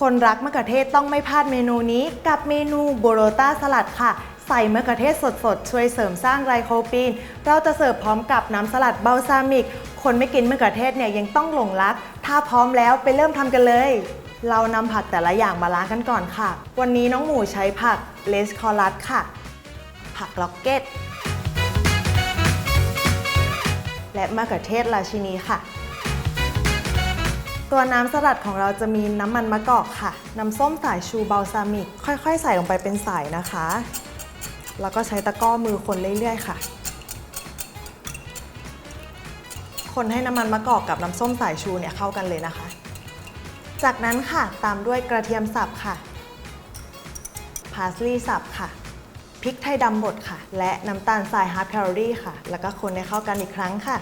คนรักมะเขือเทศต้องไม่พลาดเมนูนี้กับเมนูโบโรต้าสลัดค่ะ ใส่มะเขือเทศสดๆ ช่วยเสริมสร้างไรโคปีน เราจะเสิร์ฟพร้อมกับน้ำสลัดเบลซามิก คนไม่กินมะเขือเทศเนี่ยยังต้องหลงรัก ถ้าพร้อมแล้วไปเริ่มทำกันเลย เรานำผักแต่ละอย่างมาล้างกันก่อนค่ะ วันนี้น้องหมูใช้ผักเลสคอรัสค่ะ ผักล็อกเก็ตและมะเขือเทศราชินีค่ะ ตัวน้ำสลัดของเราจะมีน้ำมันมะกอกค่ะ น้ำส้มสายชูเบลซามิก ค่อยๆ ใส่ลงไปเป็นสายนะคะ แล้วก็ใช้ตะกร้อมือคนเรื่อยๆค่ะ คนให้น้ำมันมะกอกกับน้ำส้มสายชูเนี่ยเข้ากันเลยนะคะ จากนั้นค่ะตามด้วยกระเทียมสับค่ะ พาสลีย์สับค่ะ พริกไทยดำบดค่ะ และน้ำตาลทรายฮาร์ดแคลอรี่ค่ะ แล้วก็คนให้เข้ากันอีกครั้งค่ะ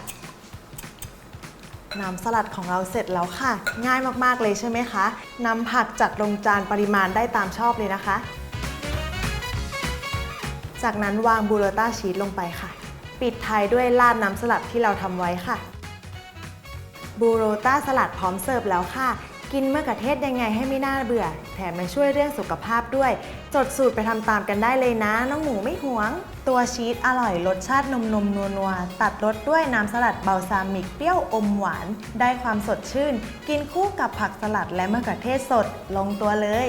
น้ำสลัดของเราเสร็จแล้วค่ะ ง่ายมากๆเลยใช่ไหมคะนำผักจัดลงจานปริมาณได้ตามชอบเลยนะคะ จากนั้นวางบูโรต้าชีสลงไปค่ะ ปิดท้ายด้วยราดน้ำสลัดที่เราทำไว้ค่ะ บูโรต้าสลัดพร้อมเสิร์ฟแล้วค่ะ กินมะเขือเทศยังไงให้ไม่น่าเบื่อ แถมมันช่วยเรื่องสุขภาพด้วย จดสูตรไปทำตามกันได้เลยนะ น้องหมูไม่หวง ตัวชีสอร่อยรสชาตินมนมนัวนัวๆตัดรสด้วยน้ำสลัดเบลซามิกเปรี้ยวอมหวาน ได้ความสดชื่น กินคู่กับผักสลัดและมะเขือเทศสดลงตัวเลย